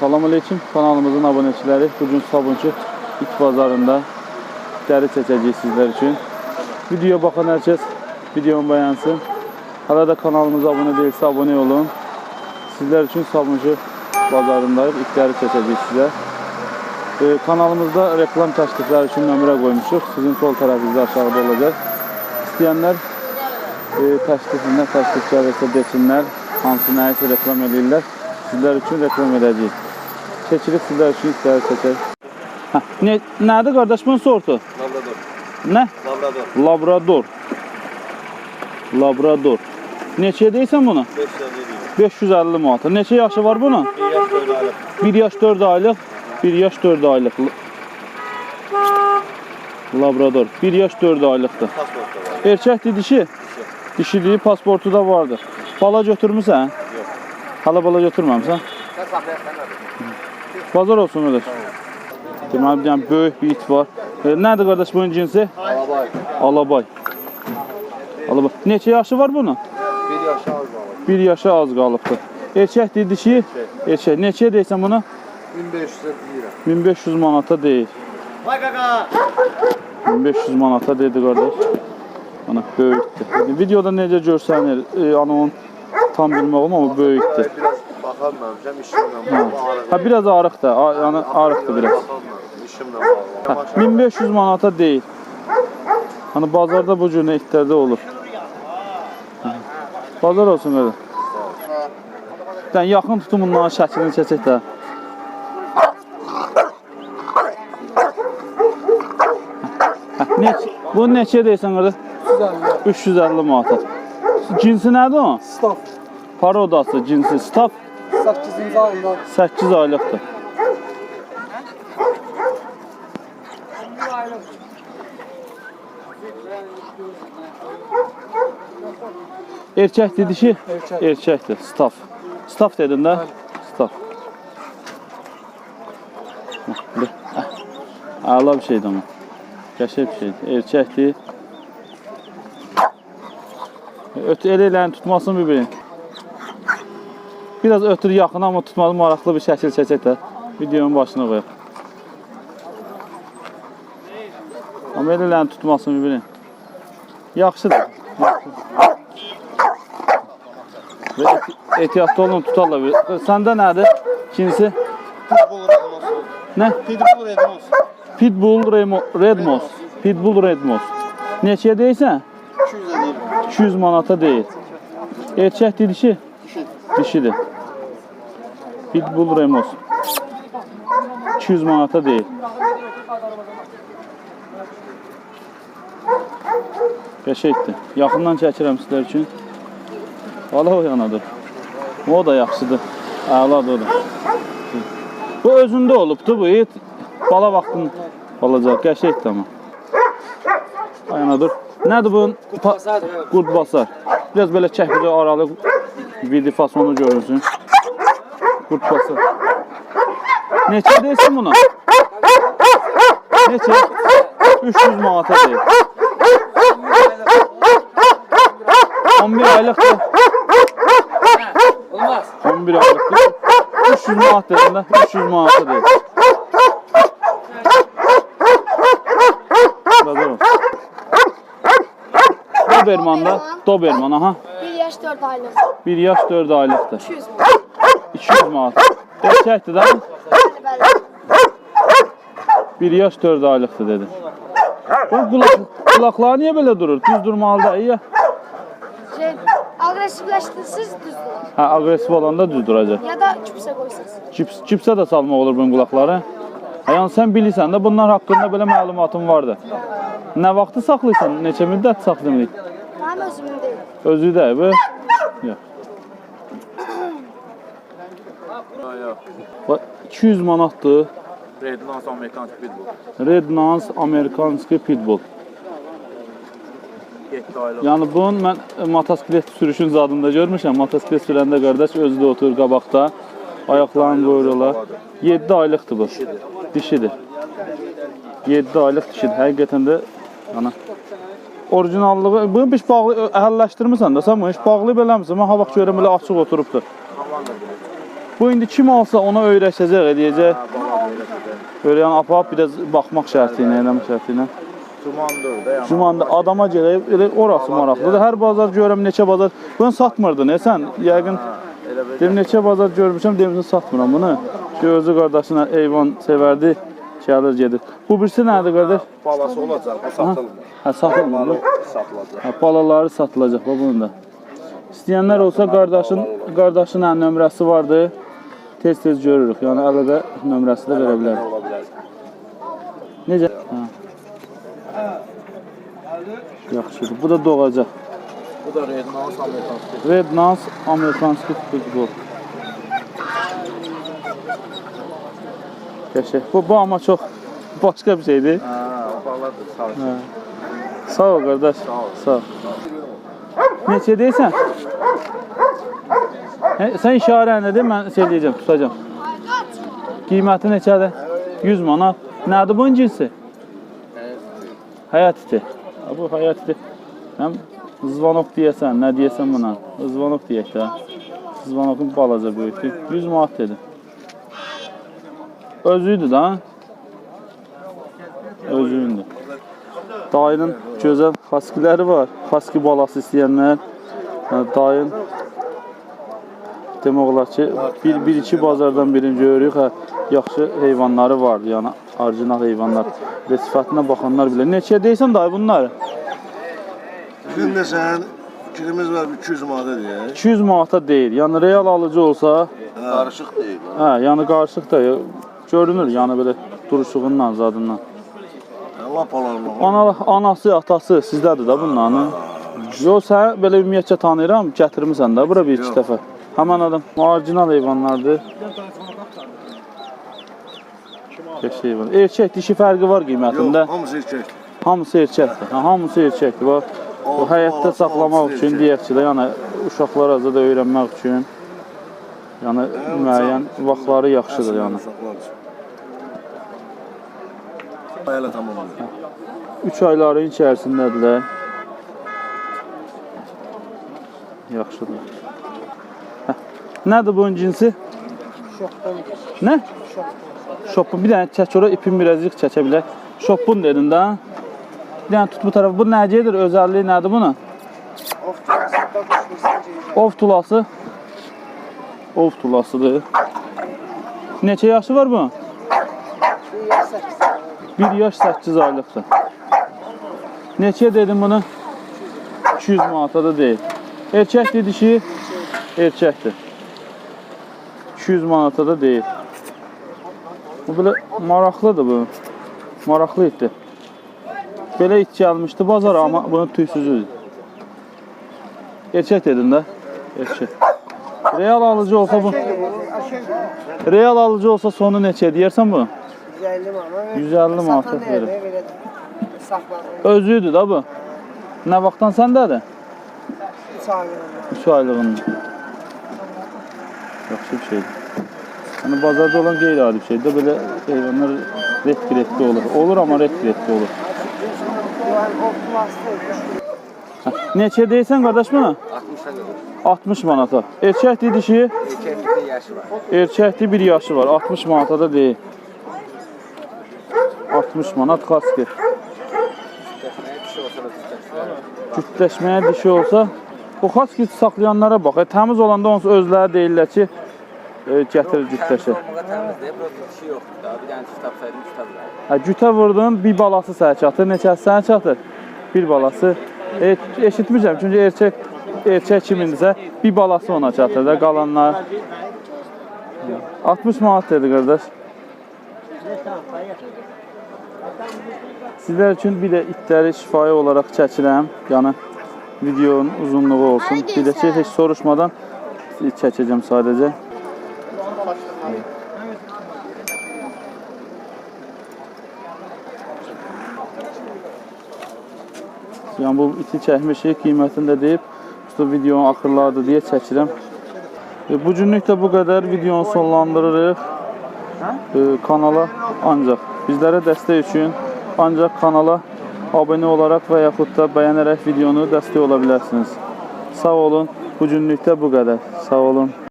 Salam aleyküm kanalımızın aboneçiləri. Bugün Sabunçu it bazarında dəri çəkəcəyik sizlər üçün. Videoya baxan hər kəs videomu bəyənsin. Hala da kanalımıza abunə deyilsə abunə olun. Sizlər üçün Sabunçu bazarındayıq. İtləri çəkəcəyik sizə. Ee, kanalımızda reklam təklifləri üçün nömrə qoymuşuq. Sizin sol tərəfinizdə aşağıda olacaq. İstəyənlər e, təklifində təklif gəlirsə desinlər. Hansı nəyisə reklam edirlər. Sizlər üçün reklam edəcəyik. Çəkilib sizlər üçün istəyir çəkək. Hə, nə, nədir qardaş bunun sortu? Labrador. Nə? Labrador. Labrador. Labrador. Neçəyə deyirsən bunu? 5 lira veriyor. 550 manata. Neçə yaşı var bunun? Bir yaş böyle alıp. 1 yaş 4 aylıq. 1 yaş 4 aylıq. Labrador. 1 yaş 4 aylıqdır. Pasport da var. Erkəkdir dişi? Dişiliyi pasportu da vardır. Bala götürmüsən? Yok. Hala bala götürməmsən? Sen saklayasan hadi. Bazar olsun öyle. Deməli, dənə böyük bir it var. E, nədir qardaş bunun cinsi? Alabay. Alabay. Alabay. Neçə yaşı var bunun? Bir yaş az var. 1 yaşa az qalıbdır. Erkəkdir dişi? Erkək. Neçəyə deyirsən bunu? 1500 lira. 1500 manata deyil. Vay kaka. 1500 manata dedi qardaş. Ana böyükdür. Videoda necə görsənir, e, ana onun tam bilmək olmur amma böyükdür. Biraz bakamıyorum. işimle Ha. bağlı. Ağrı. ha biraz arıqdır. a- Yəni arıqdır biraz. İşimle bağlı. Ha, 1500 manata deyil. Hani bazarda bu cür itlərdə olur. Hə. Bazar olsun öyle. Dən yaxın tutun bunların şəklini çəkək də. Hə, Neç, bu neçə deyirsən qardaş? 350 manata. Cinsi nədir o? Staf. Parodası cinsi staf 8-ci ayında 8 aylıqdır. Erkəkdir dişi? Erkək. Erkəkdir. Staf. Staf dedin də? Staf. Əla bir şeydir amma. Qəşəng bir şeydir. Erkəkdir. Ötü elə eləni tutmasın bir-birini. Biraz ötür yaxın amma tutmalı maraqlı bir şəkil çəkək də videonun başına qoyaq. Amma elə eləni tutmasın bir-birini. Yaxşıdır. Yaxşı. Ehtiyatlı olun tutarlar. Səndə nədir? İkincisi Pitbull Redmos. nə? Pitbull Redmos. Pitbull Redmos. Pitbull Redmos. Neçəyə deyirsən? 200 lira değil. 200 manata deyil. Erkəkdir dişi? Dişidir. Pitbull Remos. 200 manata deyil. Qəşəngdir. Yaxından çəkirəm sizlər üçün. Hala o yanadır. O da yaxşıdır. Əladır o da. Bu özündə olubdu bu it. Bala vaxtın balaca qəşəngdir amma. Ayana dur. Nədir bu? Pa- Qurd basar. Biraz belə çək bir aralı video fasonu görünsün. Qurd basar. Neçə deyirsən buna? Neçə? 300 manata deyir. 11 aylıqdır. olmaz. 11 aylıqdır. 300 manat dedim də. 300 manata deyir. Bazar olsun. Doberman'da. Doberman aha. 1 yaş 4 aylık. 1 yaş 4 aylıqdır. 200 mu? 200 manat. Gerçəkdir də? Bəli, bəli. 1 yaş 4 aylıqdır dedi. Bu qulaq, qulaqları niyə belə durur? Düz durmalı da iyi. Şey, agresifləşdirsiniz düzdür. Hə, aqressiv olanda düz duracaq. Ya da küpsə qoysanız. Cips, cipsə də salmaq olur bunun qulaqları. Ha, Yəni sən bilirsən də bunlar haqqında belə məlumatın vardı. Nə vaxtı saxlayırsan? Neçə müddət saxlayırsan? Mənim özümün deyil. Özü də bu. Yok. Bax, 200 manatdır. Redmos Amerikan Pitbull. Red Nance Amerikanski Pitbull. 7 aylık. Yəni bunun mən e, motosiklet sürüşün zadında görmüşəm. Motosiklet sürəndə qardaş özü də oturur qabaqda. Ayaqlarını qoyurlar. 7 aylıqdır bu. Dişidir. 7 aylıq dişidir. Həqiqətən də ana orijinallığı bunu heç bağlı əhəlləşdirmirsən də sən bunu heç bağlayıb eləmirsən. Mən ha vaxt görürəm elə açıq oturubdur. Bu indi kim alsa ona öyrəşəcək, eləyəcək. Böyle yəni aparıb biraz baxmaq şərti ilə, eləmək şərti ilə. Tumandır da adama görə elə orası maraqlıdır. Hər bazar görürəm neçə bazar. Bunu satmırdın, e sən? Yəqin bir Dedim neçə bazar görmüşəm, demişəm satmıram bunu. Ki özü qardaşına heyvan sevərdi, gəlir gedir. Bu birisi nədir qardaş? balası olacak, bu satılmır. Hə, satılmır. Satılacak. Hə, balaları satılacaq bu bunun da. İstəyənlər olsa qardaşın qardaşın hə, nömrəsi vardı. Tez-tez görürük. Yəni əlaqə nömrəsi də verə bilər. Necə? Hə. Yaxşıdır. Bu da doğacaq. Bu da Rednans Amerikan. Red Nance Amerikanski futbol. Qəşəng. Bu, bu amma çox başqa bir şeydir. Ha, o. Sağ ol. Sağ ol qardaş. Sağ ol. Sağ ol. Neçə deyirsən? Sən işarə nə de, mən şey deyəcəm, tutacağam. Qiyməti neçədir? 100 manat. Nədir bunun cinsi? Həyat iti. Bu həyat iti. Həm zvanok deyəsən, nə deyəsən buna? Zvanok deyək də. Zvanokun balaca böyükdür. 100 manat dedi. Özüydü da. Özüydü. Dayının gözəl xaskiləri var. Xaski balası istəyənlər. Dayın demək olar ki, bir, bir iki bazardan birini görürük. Hə, yaxşı heyvanları var, yəni orijinal heyvanlar. Və sifətinə baxanlar bilər. Neçəyə deyirsən dayı bunları? Şimdi sen kilimiz var 200 manata diye. 200 manata deyil. Yəni real alıcı olsa, Karışık değil. hə, yəni qarışıq da görünür, yəni belə duruşuğundan, zadından. Allah palanma. Ana, anası, atası sizdədir də bunların. Yox, sən belə ümumiyyətcə tanıyıram, gətirmisən də bura bir iki Yox. dəfə. Həmin adam orijinal heyvanlardır. Beş heyvan. Erkək, dişi fərqi var qiymətində. Yok hamısı erkek. Hamısı erkəkdir. Ha, hamısı erkəkdir. Bax, bu balası, saxlamaq üçün deyək ki, də, yəni da öyrənmək üçün yəni müəyyən vaxtları yaxşıdır yəni. Hayal tamam. 3 ayların içərisindədirlər. Yaxşıdır. Hə. Nədir bunun cinsi? Nə? Şopun. Bir dənə çək ora ipin birazcık çəkə bilər. Şopun dedin də. Bir dənə tut bu tərəfə. Bu nəcidir? Özəlliyi nədir bunun? Ov tulası. Ov tulasıdır. Neçə yaşı var bunun? 1 yaş 8 aylıqdır. Neçəyə dedim bunu? 200 manata da deyil. Erkəkdir dişi? Erkəkdir. 200 manata da deyil. Bu belə maraqlıdır bu. Maraqlı itdir. Belə it gəlmişdi bazara amma bunun tüysüzüdür. Erkək dedin də? Erkək. Real alıcı olsa bu Real alıcı olsa sonu neçə deyərsən bu? 150 manat. 150 manata Satan verir. Özüydü da bu. Nə vaxtdan səndədir? 3 aylığında. 3 aylığında. Yaxşı bir şeydir. Yəni bazarda olan qeyri-adi bir şeydir. Belə heyvanlar retkiretli olur. Olur olur. Yəni o plastik. Hə. Neçə deyirsən qardaş buna? 60 manata. Erkəkdir dişi? Erkeklikte yaşı var. Erkəkdir bir yaşı var. 60 manata da deyil. 60 manat dişler. Cütləşməyə dişi olsa bu kaski saxlayanlara bax. E, təmiz olanda onsuz özləri deyirlər ki, e, gətir şey tapsaydım. Hə, gütə vurdun, bir balası sənə çatır. Neçəsi sənə çatır? Bir balası. E, eşitmişəm çünki erkək erkək kimindirsə bir balası ona çatır da qalanlar. 60 manat dedi qardaş. Sizlər üçün bir də itləri şifahi olaraq çəkirəm. Yəni videonun uzunluğu olsun. Bir də ki, heç soruşmadan çəkəcəm sadəcə. Yəni bu iti çəkmişik, qiymətini də deyib, usta videonun axırlardır deyə çəkirəm. E, bu günlük də bu qədər videonu sonlandırırıq. E, kanala ancaq bizlərə dəstək üçün ancaq kanala abunə olaraq və yaxud da bəyənərək videonu dəstək ola bilərsiniz. Sağ olun. Bu günlük də bu qədər. Sağ olun.